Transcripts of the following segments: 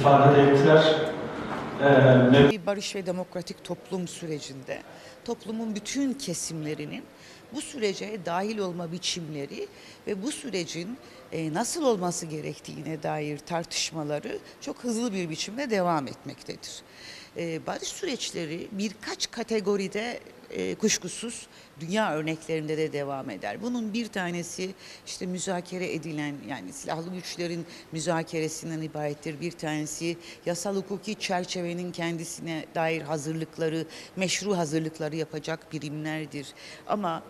ifade ettiler. Ee, barış ve demokratik toplum sürecinde toplumun bütün kesimlerinin bu sürece dahil olma biçimleri ve bu sürecin e, nasıl olması gerektiğine dair tartışmaları çok hızlı bir biçimde devam etmektedir. E, Barış süreçleri birkaç kategoride e, kuşkusuz dünya örneklerinde de devam eder. Bunun bir tanesi işte müzakere edilen yani silahlı güçlerin müzakeresinden ibarettir. Bir tanesi yasal hukuki çerçevenin kendisine dair hazırlıkları, meşru hazırlıkları yapacak birimlerdir. Ama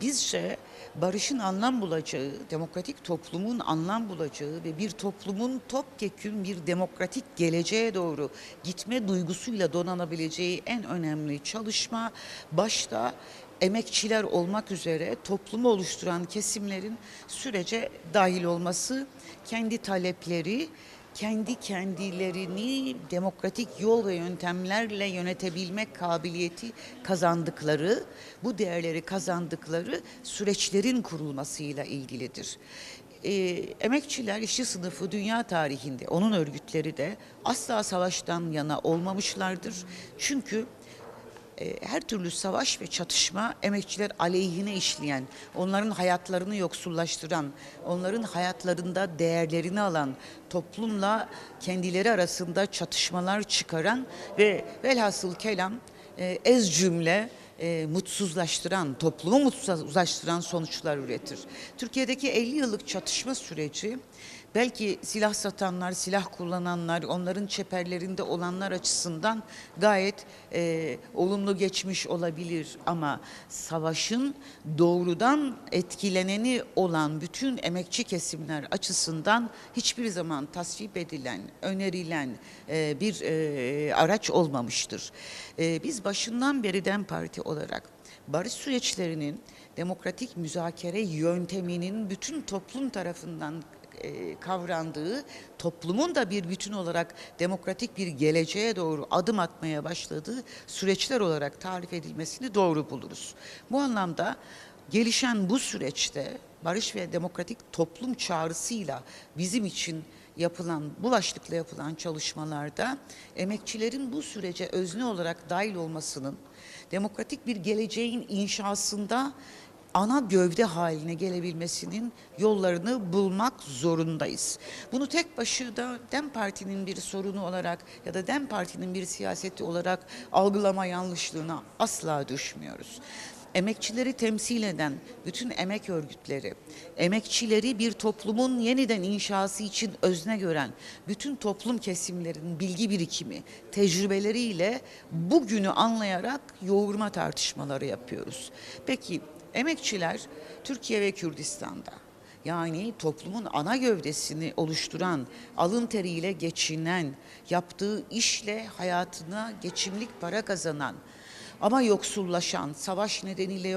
bizce barışın anlam bulacağı, demokratik toplumun anlam bulacağı ve bir toplumun topyekün bir demokratik geleceğe doğru gitme duygusuyla donanabileceği en önemli çalışma başta emekçiler olmak üzere toplumu oluşturan kesimlerin sürece dahil olması, kendi talepleri, kendi kendilerini demokratik yol ve yöntemlerle yönetebilme kabiliyeti kazandıkları, bu değerleri kazandıkları süreçlerin kurulmasıyla ilgilidir. Ee, emekçiler, işçi sınıfı dünya tarihinde, onun örgütleri de asla savaştan yana olmamışlardır. Çünkü her türlü savaş ve çatışma emekçiler aleyhine işleyen, onların hayatlarını yoksullaştıran, onların hayatlarında değerlerini alan, toplumla kendileri arasında çatışmalar çıkaran ve velhasıl kelam e, ez cümle e, mutsuzlaştıran, toplumu mutsuzlaştıran sonuçlar üretir. Türkiye'deki 50 yıllık çatışma süreci belki silah satanlar, silah kullananlar, onların çeperlerinde olanlar açısından gayet e, olumlu geçmiş olabilir. Ama savaşın doğrudan etkileneni olan bütün emekçi kesimler açısından hiçbir zaman tasvip edilen, önerilen e, bir e, araç olmamıştır. E, biz başından beri DEM Parti olarak barış süreçlerinin demokratik müzakere yönteminin bütün toplum tarafından e, kavrandığı, toplumun da bir bütün olarak demokratik bir geleceğe doğru adım atmaya başladığı süreçler olarak tarif edilmesini doğru buluruz. Bu anlamda gelişen bu süreçte barış ve demokratik toplum çağrısıyla bizim için yapılan, bu başlıkla yapılan çalışmalarda emekçilerin bu sürece özne olarak dahil olmasının demokratik bir geleceğin inşasında ana gövde haline gelebilmesinin yollarını bulmak zorundayız. Bunu tek başına DEM Parti'nin bir sorunu olarak ya da DEM Parti'nin bir siyaseti olarak algılama yanlışlığına asla düşmüyoruz emekçileri temsil eden bütün emek örgütleri, emekçileri bir toplumun yeniden inşası için özne gören bütün toplum kesimlerinin bilgi birikimi, tecrübeleriyle bugünü anlayarak yoğurma tartışmaları yapıyoruz. Peki emekçiler Türkiye ve Kürdistan'da yani toplumun ana gövdesini oluşturan, alın teriyle geçinen, yaptığı işle hayatına geçimlik para kazanan, ama yoksullaşan, savaş nedeniyle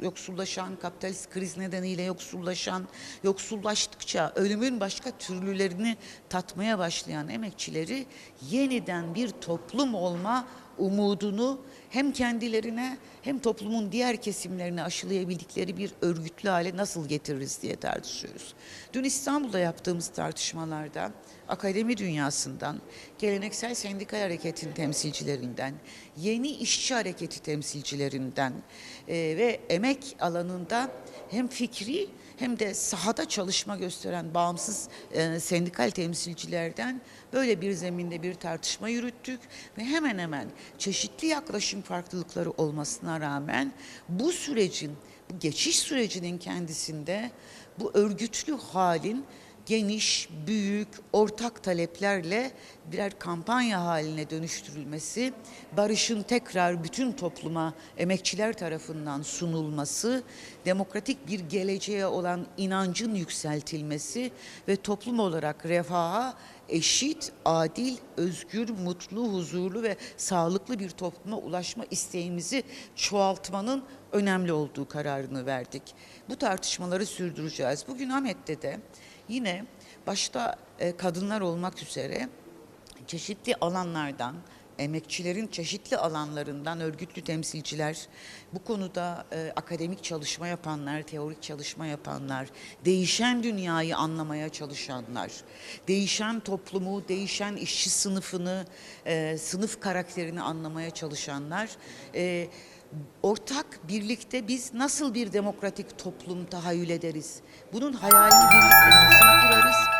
yoksullaşan, kapitalist kriz nedeniyle yoksullaşan, yoksullaştıkça ölümün başka türlülerini tatmaya başlayan emekçileri yeniden bir toplum olma umudunu hem kendilerine hem toplumun diğer kesimlerine aşılayabildikleri bir örgütlü hale nasıl getiririz diye tartışıyoruz. Dün İstanbul'da yaptığımız tartışmalarda akademi dünyasından, geleneksel sendikal hareketin temsilcilerinden, yeni işçi hareketi temsilcilerinden e, ve emek alanında hem fikri hem de sahada çalışma gösteren bağımsız e, sendikal temsilcilerden böyle bir zeminde bir tartışma yürüttük ve hemen hemen çeşitli yaklaşım farklılıkları olmasına rağmen bu sürecin, bu geçiş sürecinin kendisinde bu örgütlü halin geniş, büyük, ortak taleplerle birer kampanya haline dönüştürülmesi, barışın tekrar bütün topluma emekçiler tarafından sunulması, demokratik bir geleceğe olan inancın yükseltilmesi ve toplum olarak refaha eşit, adil, özgür, mutlu, huzurlu ve sağlıklı bir topluma ulaşma isteğimizi çoğaltmanın önemli olduğu kararını verdik. Bu tartışmaları sürdüreceğiz. Bugün Ahmet'te de yine başta e, kadınlar olmak üzere çeşitli alanlardan emekçilerin çeşitli alanlarından örgütlü temsilciler, bu konuda e, akademik çalışma yapanlar, teorik çalışma yapanlar, değişen dünyayı anlamaya çalışanlar, değişen toplumu, değişen işçi sınıfını, e, sınıf karakterini anlamaya çalışanlar, e, ortak birlikte biz nasıl bir demokratik toplum tahayyül ederiz? Bunun hayalini birlikte nasıl kurarız?